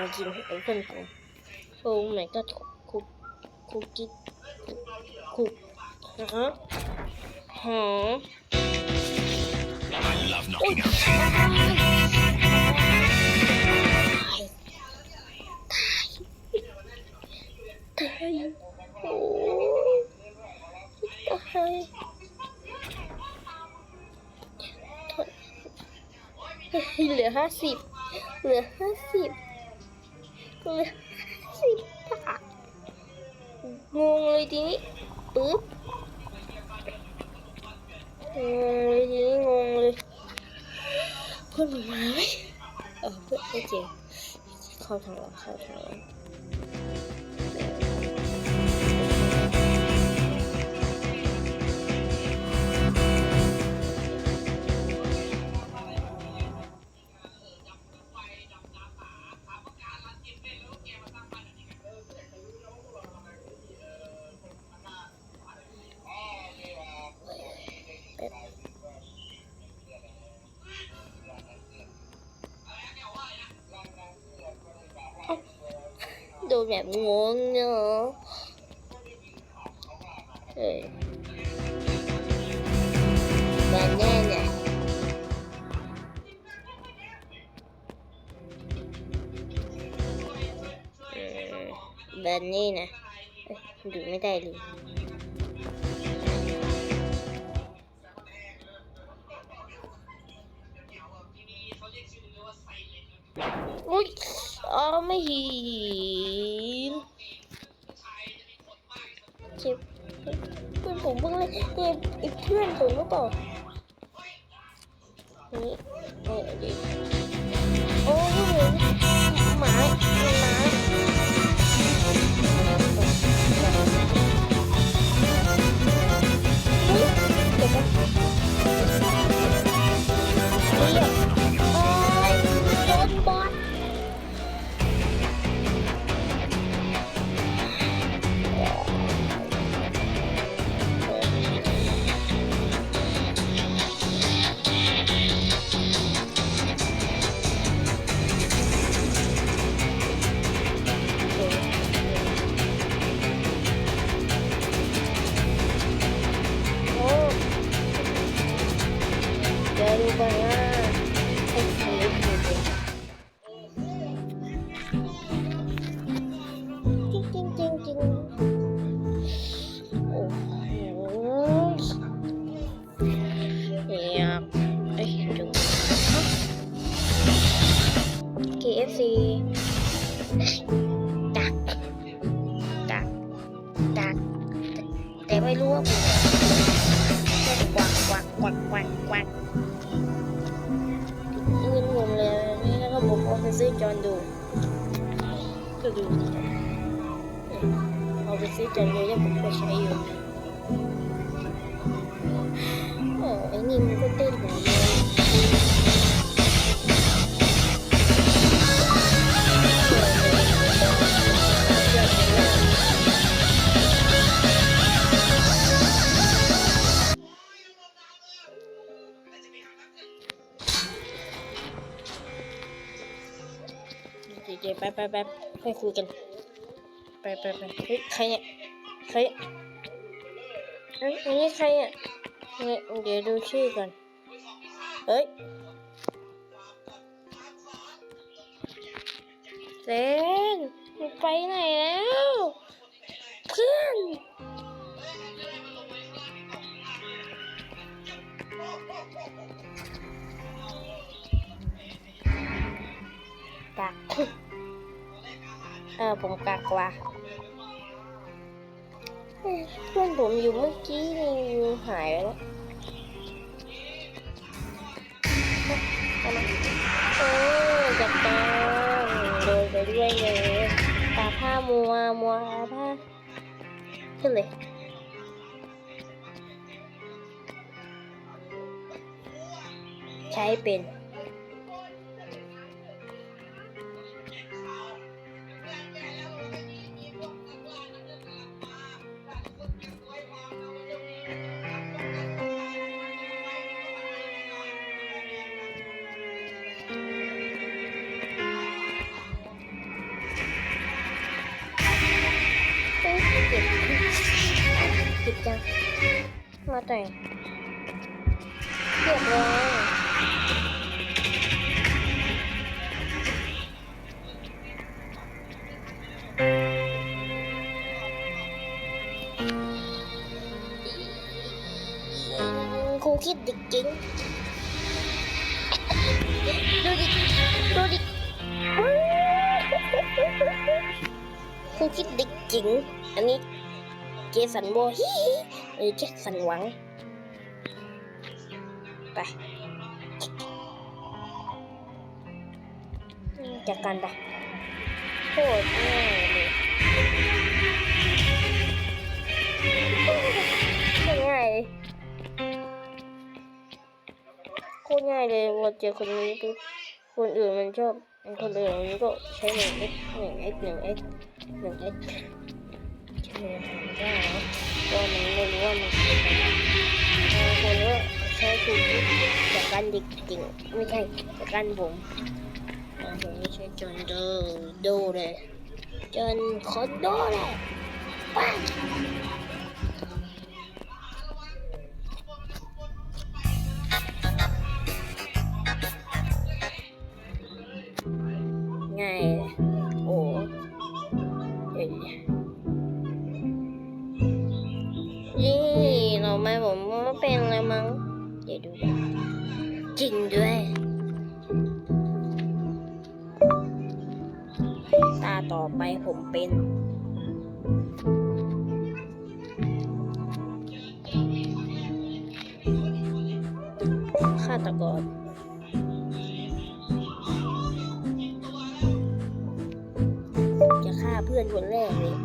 ของจริงของเพื่อนผมโอ้ไม่ก็คุกคุกกิ๊กคุกฮะฮะ I love knocking out ตายโอ้ตายเหลือห้าสิบเหลือห้าสิบ เหลือสิบบาทงงเลยทีนี้ปึ๊บงงเลยทีนี้งงเลยเพื่อนผมมาไหมเออเพื่อนไม่เจอเข้าทางหลังเข้าทางหลัง ดูแบบงงเนาะเฮ้ยแบนแน่เนี่ยเออแบนนี่นะเอ้ยดูไม่ได้เลยอุ้ย อ๋อไม่ห็นเจ็บเพื่อนผมเพิ่งเล่นเนี่ยไอ้เพื่อนผมก็บอกนี่นี่ดิโอ้ยหมือนหมาหมาเฮ้ยเดี๋ยวนะ เดี๋ กกวักกวักกวักกวักเงินงงเลยนี่แล้วก็ผมเอาไปซื้อ เดี๋ยวไปไปไปไปคุยกัน ไปไปไปเฮ้ยใครเนี่ยใครเนี่ยเฮ้ยอันนี้ใครอะเนี่ยเดี๋ยวดูชื่อก่อนเฮ้ยเซนไปไหนแล้ว เพื่อน ผมกักว่ะเพื่อนผมอยู่เมื่อกี้นี่อยู่หายไปแล้วเออจัดการโดนไปด้วยเลยตาผ้ามัวมัวผ้าขึ้นเลยใช้เป็น เก็บจัง มาแต่งเรียบร้อยครูคิดดิจริงดูดิ ดูดิครูคิดดิจริง อันนี้ เจสันโบฮิฮิหรือเจสันหวัง ไปจัดการไปโคตรง่เลยง่ายโคตรง่ายเลยว่าเจอคนนี้ปุ๊บคนอื่นมันชอบคนอื่นมันก็ใช้หนึ่ง x หนึ่ง x หนึ่ง x หนึ่ง x ใช่ไหมทำได้นะก็มันไม่รู้ว่ามันคืออะไรบางคนก็ใช้คูคิดจากการเด็กจริงไม่ใช่จากการผมบางคนไม่ใช่จนโดโดเลยจนคอนโดเลยปังง่ายโอ้เดี๋ยวนี่ ไม่ผมไม่เป็นอะไรมั้งเดี๋ยวดูจริงด้วย ตาต่อไปผมเป็นฆาตกรจะฆ่าเพื่อนคนแรกเลย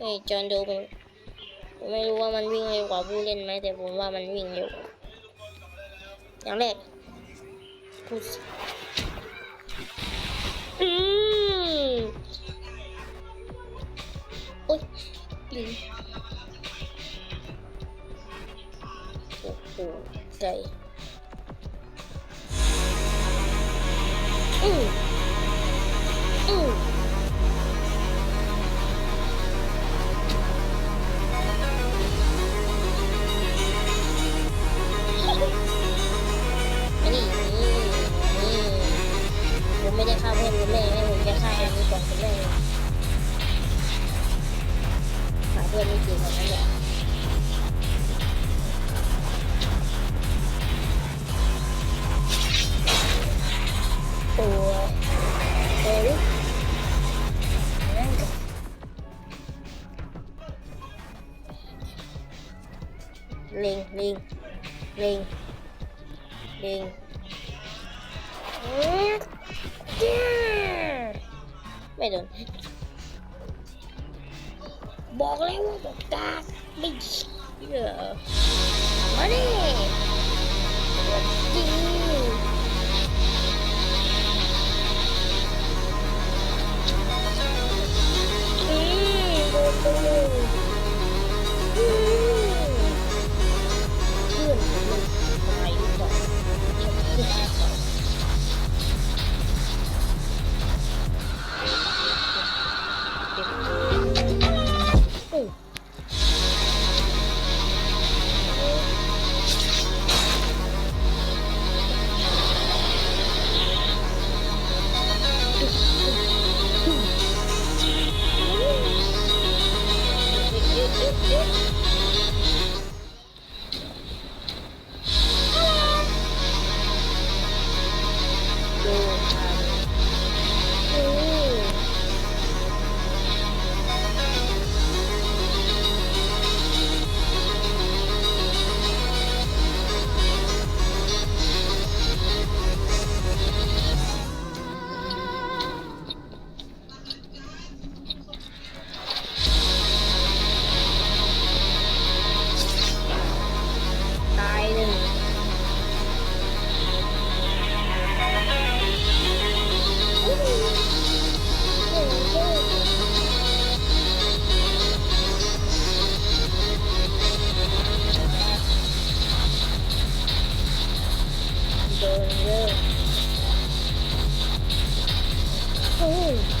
เฮ้จอห์นดูผมไม่รู้ว่ามันวิ่งเร็วกว่าผู้เล่นไหมแต่ผมว่ามันวิ่งเร็วอย่างแรกพูดอืมโอ๊ยลิงโอ้โหใจ ลิง ลิง ลิงไม่โดน บอกแล้วว่าบอกกาไม่เชื่อมาดิจริง going well. Oh.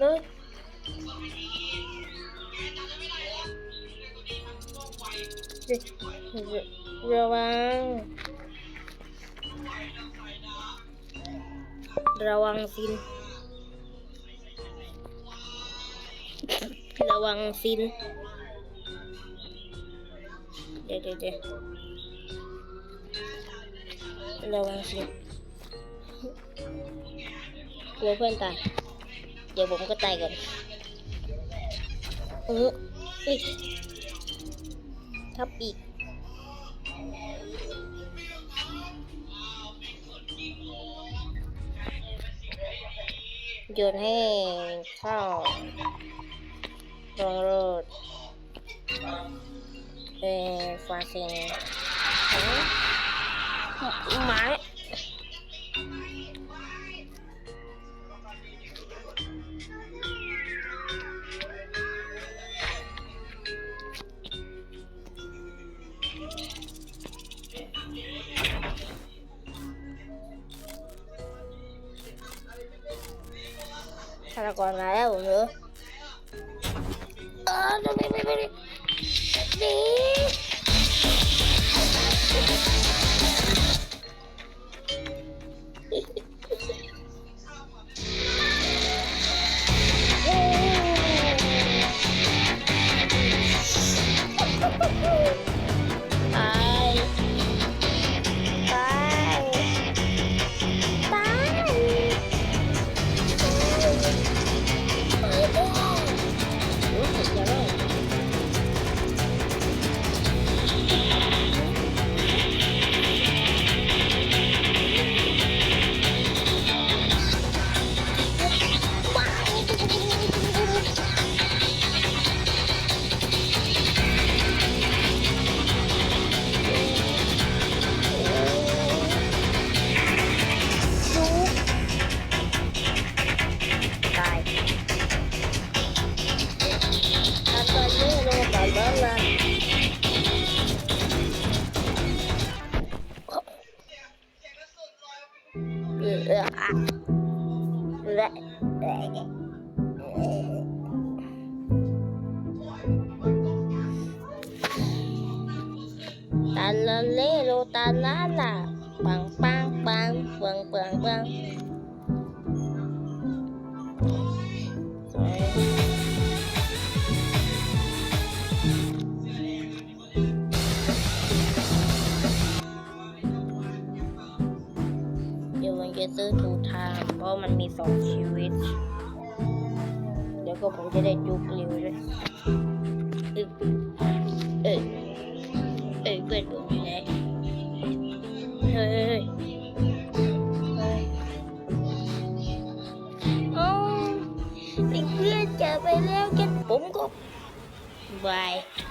เลยระวัง ระวังซิน ระวังซิน เดี๋ยวเดี๋ยวระวังสินกลัวเพื่อนตาย ดี๋ยวผมก็ตายก่อนเออทับอีกโยนให้เข้าลงโรดเป็นฟาซิงไม้ ฆาตก อเอออะและตาละเล ซื้อทูไทม์เพราะมันมีสองชีวิต เดี๋ยวก็ผมจะได้จุกเร็วด้วยเอึ๊บเอ้ยเอ้ยเพื่อนผมอยู่ไหนเฮ้ยเฮ้ยเฮ้ยเอ้เพื่อนจะไปแล้วกันผมก็บาย